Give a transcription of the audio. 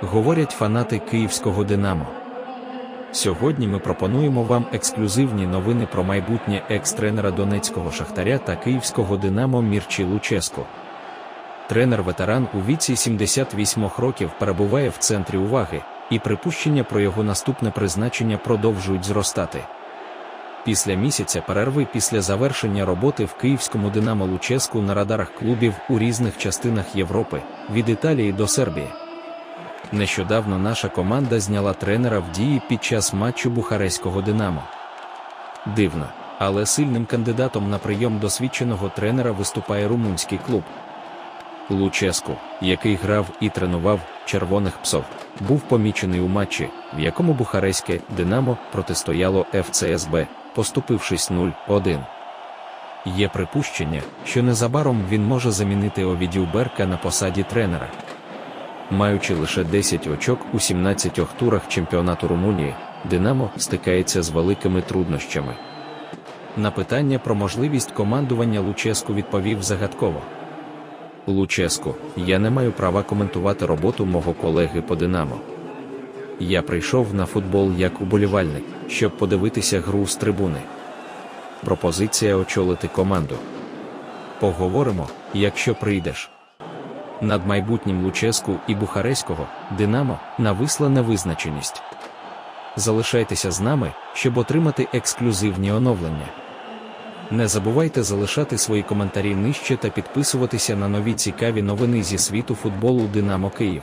говорять фанати київського Динамо. Сьогодні ми пропонуємо вам ексклюзивні новини про майбутнє екс-тренера Донецького Шахтаря та київського Динамо Мірчі Луческу. Тренер-ветеран у віці 78 років перебуває в центрі уваги, і припущення про його наступне призначення продовжують зростати. Після місяця перерви після завершення роботи в київському Динамо Луческу на радарах клубів у різних частинах Європи, від Італії до Сербії. Нещодавно наша команда зняла тренера в дії під час матчу Бухарестського Динамо. Дивно, але сильним кандидатом на прийом досвідченого тренера виступає румунський клуб. Луческу, який грав і тренував червоних псов, був помічений у матчі, в якому Бухарестське Динамо протистояло ФЦСБ, поступившись 0-1. Є припущення, що незабаром він може замінити Овідів Берка на посаді тренера. Маючи лише 10 очок у 17 турах чемпіонату Румунії, Динамо стикається з великими труднощами. На питання про можливість командування Луческу відповів загадково. Луческу, я не маю права коментувати роботу мого колеги по Динамо. Я прийшов на футбол як уболівальник, щоб подивитися гру з трибуни. Пропозиція очолити команду. Поговоримо, якщо прийдеш. Над майбутнім Луческу і Бухареського Динамо нависла невизначеність. Залишайтеся з нами, щоб отримати ексклюзивні оновлення. Не забувайте залишати свої коментарі нижче та підписуватися на нові цікаві новини зі світу футболу Динамо Київ.